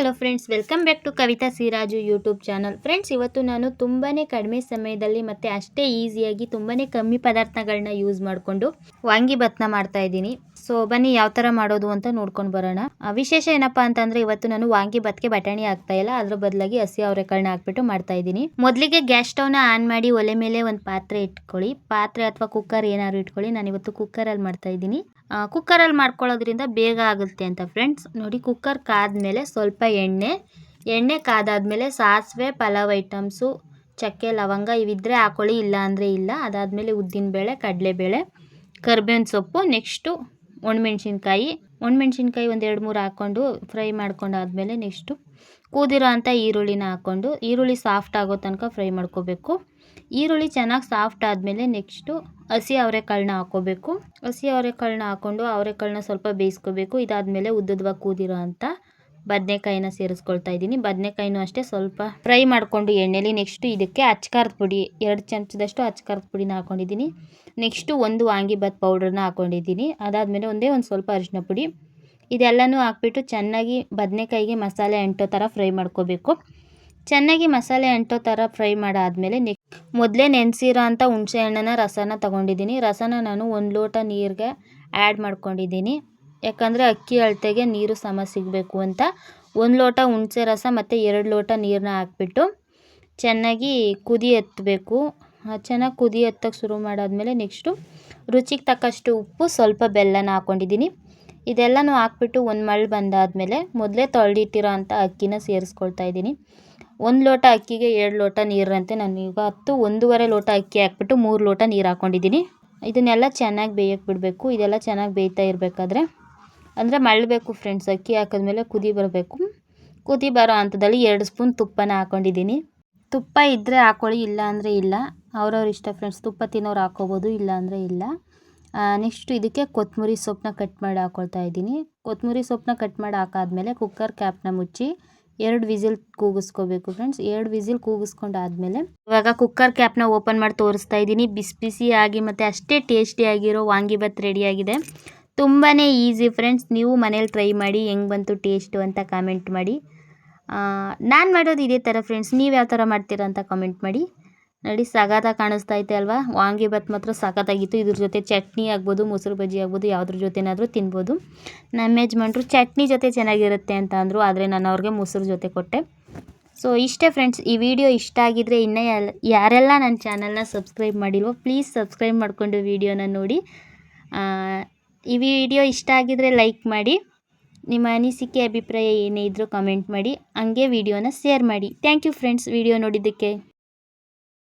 Hello friends welcome back to Kavitha Siraju YouTube channel friends ಇವತ್ತು ನಾನು ತುಂಬಾ ಕಡಿಮೆ ಸಮಯದಲ್ಲಿ ಮತ್ತು ಅಷ್ಟೇ ಈಸಿಯಾಗಿ ತುಂಬಾ ಕಮ್ಮಿ ಪದಾರ್ಥಗಳನ್ನ ಯೂಸ್ ಮಾಡಿಕೊಂಡು ವಾಂಗಿ ಭತ್ನ ಮಾಡ್ತಾ ಇದ್ದೀನಿ. ಸೊ ಬನ್ನಿ ಯಾವ ಥರ ಮಾಡೋದು ಅಂತ ನೋಡ್ಕೊಂಡು ಬರೋಣ. ವಿಶೇಷ ಏನಪ್ಪ ಅಂತಂದರೆ ಇವತ್ತು ನಾನು ವಾಂಗಿ ಬತ್ತಿಗೆ ಬಟಾಣಿ ಹಾಕ್ತಾ ಇಲ್ಲ. ಅದ್ರ ಬದಲಾಗಿ ಹಸಿ ಅವರೆಕಾಳನ್ನ ಹಾಕ್ಬಿಟ್ಟು ಮಾಡ್ತಾ ಇದ್ದೀನಿ. ಮೊದಲಿಗೆ ಗ್ಯಾಸ್ ಸ್ಟವ್ನ ಆನ್ ಮಾಡಿ ಒಲೆ ಮೇಲೆ ಒಂದು ಪಾತ್ರೆ ಇಟ್ಕೊಳ್ಳಿ. ಪಾತ್ರೆ ಅಥವಾ ಕುಕ್ಕರ್ ಏನಾದ್ರು ಇಟ್ಕೊಳ್ಳಿ. ನಾನು ಇವತ್ತು ಕುಕ್ಕರಲ್ಲಿ ಮಾಡ್ತಾ ಇದ್ದೀನಿ. ಕುಕ್ಕರಲ್ಲಿ ಮಾಡ್ಕೊಳ್ಳೋದ್ರಿಂದ ಬೇಗ ಆಗುತ್ತೆ ಅಂತ ಫ್ರೆಂಡ್ಸ್ ನೋಡಿ ಕುಕ್ಕರ್ ಕಾದ್ಮೇಲೆ ಸ್ವಲ್ಪ ಎಣ್ಣೆ. ಎಣ್ಣೆ ಕಾದಾದ್ಮೇಲೆ ಸಾಸಿವೆ, ಪಲಾವ್ ಐಟಮ್ಸು ಚಕ್ಕೆ, ಲವಂಗ ಇವಿದ್ರೆ ಹಾಕೊಳ್ಳಿ. ಇಲ್ಲ ಅಂದರೆ ಇಲ್ಲ. ಅದಾದಮೇಲೆ ಉದ್ದಿನಬೇಳೆ, ಕಡಲೆಬೇಳೆ, ಕರ್ಬೇವಿನ ಸೊಪ್ಪು ನೆಕ್ಸ್ಟು ಒಣಮೆಣ್ಸಿನ್ಕಾಯಿ. ಒಣಮೆಣ್ಸಿನ್ಕಾಯಿ ಒಂದು ಎರಡು ಮೂರು ಹಾಕ್ಕೊಂಡು ಫ್ರೈ ಮಾಡ್ಕೊಂಡಾದ್ಮೇಲೆ ನೆಕ್ಸ್ಟು ಕೂದಿರೋ ಅಂಥ ಈರುಳ್ಳಿನ ಹಾಕ್ಕೊಂಡು ಈರುಳ್ಳಿ ಸಾಫ್ಟ್ ಆಗೋ ತನಕ ಫ್ರೈ ಮಾಡ್ಕೋಬೇಕು. ಈರುಳ್ಳಿ ಚೆನ್ನಾಗಿ ಸಾಫ್ಟ್ ಆದಮೇಲೆ ನೆಕ್ಸ್ಟು ಹಸಿ ಅವರೆಕಾಳನ್ನ ಹಾಕ್ಕೋಬೇಕು ಹಸಿ ಅವರೆಕಾಳನ್ನ ಹಾಕ್ಕೊಂಡು ಅವರೆಕಾಳನ್ನ ಸ್ವಲ್ಪ ಬೇಯಿಸ್ಕೋಬೇಕು. ಇದಾದಮೇಲೆ ಉದ್ದದ್ವಾಗಿ ಕೂದಿರೋ ಅಂಥ ಬದನೆಕಾಯಿನ ಸೇರಿಸ್ಕೊಳ್ತಾ ಇದ್ದೀನಿ. ಬದನೆಕಾಯಿನೂ ಅಷ್ಟೇ ಸ್ವಲ್ಪ ಫ್ರೈ ಮಾಡಿಕೊಂಡು ಎಣ್ಣೆಲಿ ನೆಕ್ಸ್ಟು ಇದಕ್ಕೆ ಅಚ್ಕಾರದ ಪುಡಿ, ಎರಡು ಚಮಚದಷ್ಟು ಅಚ್ಕಾರದ ಪುಡಿನ ಹಾಕ್ಕೊಂಡಿದ್ದೀನಿ ನೆಕ್ಸ್ಟು ಒಂದು ವಾಂಗಿಭಾತ್ ಪೌಡ್ರನ್ನ ಹಾಕ್ಕೊಂಡಿದ್ದೀನಿ ಅದಾದಮೇಲೆ ಒಂದೇ ಒಂದು ಸ್ವಲ್ಪ ಅರಿಶಿನ ಪುಡಿ. ಇದೆಲ್ಲನೂ ಹಾಕ್ಬಿಟ್ಟು ಚೆನ್ನಾಗಿ ಬದನೆಕಾಯಿಗೆ ಮಸಾಲೆ ಅಂಟೋ ಥರ ಫ್ರೈ ಮಾಡ್ಕೋಬೇಕು. ಚೆನ್ನಾಗಿ ಮಸಾಲೆ ಅಂಟೋ ಥರ ಫ್ರೈ ಮಾಡಾದಮೇಲೆ ನೆಕ್ ಮೊದಲೇ ನೆನೆಸಿರೋ ಅಂಥ ಹುಣಸೆ ಹಣ್ಣನ ರಸನ ತೊಗೊಂಡಿದ್ದೀನಿ. ರಸನ ನಾನು ಒಂದು ಲೋಟ ನೀರಿಗೆ ಆ್ಯಡ್ ಮಾಡ್ಕೊಂಡಿದ್ದೀನಿ. ಯಾಕಂದರೆ ಅಕ್ಕಿ ಅಳತೆಗೆ ನೀರು ಸಮ ಸಿಗಬೇಕು ಅಂತ. ಒಂದು ಲೋಟ ಹುಣಸೆ ರಸ ಮತ್ತು ಎರಡು ಲೋಟ ನೀರನ್ನ ಹಾಕ್ಬಿಟ್ಟು ಚೆನ್ನಾಗಿ ಕುದಿ ಎತ್ತಬೇಕು ಚೆನ್ನಾಗಿ ಕುದಿ ಎತ್ತಕ್ಕೆ ಶುರು ಮಾಡಾದಮೇಲೆ ನೆಕ್ಸ್ಟು ರುಚಿಗೆ ತಕ್ಕಷ್ಟು ಉಪ್ಪು, ಸ್ವಲ್ಪ ಬೆಲ್ಲನ ಹಾಕ್ಕೊಂಡಿದ್ದೀನಿ ಇದೆಲ್ಲನೂ ಹಾಕ್ಬಿಟ್ಟು ಒಂದು ಮಳ್ಳು ಬಂದಾದಮೇಲೆ ಮೊದಲೇ ತೊಳೆದಿಟ್ಟಿರೋ ಅಂಥ ಅಕ್ಕಿನ ಸೇರಿಸ್ಕೊಳ್ತಾ ಇದ್ದೀನಿ. ಒಂದು ಲೋಟ ಅಕ್ಕಿಗೆ ಎರಡು ಲೋಟ ನೀರಂತೆ ನಾನು ಹತ್ತು, ಒಂದೂವರೆ ಲೋಟ ಅಕ್ಕಿ ಹಾಕ್ಬಿಟ್ಟು ಮೂರು ಲೋಟ ನೀರು ಹಾಕ್ಕೊಂಡಿದ್ದೀನಿ ಇದನ್ನೆಲ್ಲ ಚೆನ್ನಾಗಿ ಬೇಯಕ್ಕೆ ಬಿಡಬೇಕು, ಇದೆಲ್ಲ ಚೆನ್ನಾಗಿ ಬೇಯ್ತಾ ಇರಬೇಕಾದ್ರೆ. ಅಂದರೆ ಮಳ್ಳಬೇಕು ಫ್ರೆಂಡ್ಸ್ ಅಕ್ಕಿ ಹಾಕಿದ್ಮೇಲೆ ಕುದಿ ಬರಬೇಕು. ಕುದಿ ಬರೋ ಹಂತದಲ್ಲಿ ಎರಡು ಸ್ಪೂನ್ ತುಪ್ಪನ ಹಾಕ್ಕೊಂಡಿದ್ದೀನಿ ತುಪ್ಪ ಇದ್ದರೆ ಹಾಕ್ಕೊಳ್ಳಿ ಇಲ್ಲ ಅಂದರೆ ಇಲ್ಲ. ಅವ್ರವ್ರ ಇಷ್ಟ ಫ್ರೆಂಡ್ಸ್ ತುಪ್ಪ ತಿನ್ನೋರು ಹಾಕ್ಕೋಬೋದು ಇಲ್ಲ ಅಂದರೆ ಇಲ್ಲ. ನೆಕ್ಸ್ಟ್ ಇದಕ್ಕೆ ಕೊತ್ತಂಬರಿ ಸೊಪ್ಪನ್ನ ಕಟ್ ಮಾಡಿ ಹಾಕ್ಕೊಳ್ತಾ ಇದ್ದೀನಿ. ಕೊತ್ತಂಬರಿ ಸೊಪ್ಪನ್ನ ಕಟ್ ಮಾಡಿ ಹಾಕಾದ್ಮೇಲೆ ಕುಕ್ಕರ್ ಕ್ಯಾಪ್ನ ಮುಚ್ಚಿ ಎರಡು ವಿಸಿಲ್ ಕೂಗಿಸ್ಕೋಬೇಕು ಫ್ರೆಂಡ್ಸ್ ಎರಡು ವಿಸಿಲ್ ಕೂಗಿಸ್ಕೊಂಡಾದ್ಮೇಲೆ ಇವಾಗ ಕುಕ್ಕರ್ ಕ್ಯಾಪ್ನ ಓಪನ್ ಮಾಡಿ ತೋರಿಸ್ತಾ ಇದ್ದೀನಿ. ಬಿಸಿ ಬಿಸಿಯಾಗಿ ಮತ್ತು ಅಷ್ಟೇ ಟೇಸ್ಟಿಯಾಗಿರೋ ವಾಂಗಿಭಾತ್ ರೆಡಿಯಾಗಿದೆ ತುಂಬಾ ಈಸಿ ಫ್ರೆಂಡ್ಸ್ ನೀವು ಮನೇಲಿ ಟ್ರೈ ಮಾಡಿ ಹೆಂಗೆ ಬಂತು ಟೇಸ್ಟು ಅಂತ ಕಾಮೆಂಟ್ ಮಾಡಿ. ನಾನು ಮಾಡೋದು ಇದೇ ಥರ ಫ್ರೆಂಡ್ಸ್ ನೀವು ಯಾವ ಥರ ಮಾಡ್ತೀರಾ ಅಂತ ಕಾಮೆಂಟ್ ಮಾಡಿ. ನೋಡಿ ಸಗತ್ತಾಗಿ ಕಾಣಿಸ್ತಾ ಐತೆ ಅಲ್ವಾ? ವಾಂಗಿಭತ್ ಮಾತ್ರ ಸಖತ್ತಾಗಿತ್ತು ಇದ್ರ ಜೊತೆ ಚಟ್ನಿ ಆಗ್ಬೋದು, ಮೊಸರು ಬಜ್ಜಿ ಆಗ್ಬೋದು, ಯಾವುದ್ರ ಜೊತೆನಾದರೂ ತಿನ್ಬೋದು. ನಮ್ಮ ಯಜಮಾನ್ರು ಚಟ್ನಿ ಜೊತೆ ಚೆನ್ನಾಗಿರುತ್ತೆ ಅಂತ ಅಂದರು, ಆದರೆ ನಾನು ಅವ್ರಿಗೆ ಮೊಸರು ಜೊತೆ ಕೊಟ್ಟೆ. ಸೊ ಇಷ್ಟೇ ಫ್ರೆಂಡ್ಸ್ ಈ ವಿಡಿಯೋ ಇಷ್ಟ ಆಗಿದ್ರೆ ಇನ್ನೂ ಯಾರೆಲ್ಲ ನನ್ನ ಚಾನಲ್ನ ಸಬ್ಸ್ಕ್ರೈಬ್ ಮಾಡಿಲ್ವೋ ಪ್ಲೀಸ್ ಸಬ್ಸ್ಕ್ರೈಬ್ ಮಾಡಿಕೊಂಡು ವಿಡಿಯೋನ ನೋಡಿ. ಈ ವಿಡಿಯೋ ಇಷ್ಟ ಆಗಿದ್ರೆ ಲೈಕ್ ಮಾಡಿ, ನಿಮ್ಮ ಅನಿಸಿಕೆ, ಅಭಿಪ್ರಾಯ ಏನೇ ಇದ್ದರೂ ಕಮೆಂಟ್ ಮಾಡಿ, ಹಂಗೆ ವಿಡಿಯೋನ ಶೇರ್ ಮಾಡಿ. ಥ್ಯಾಂಕ್ ಯು ಫ್ರೆಂಡ್ಸ್ ವಿಡಿಯೋ ನೋಡಿದ್ದಕ್ಕೆ.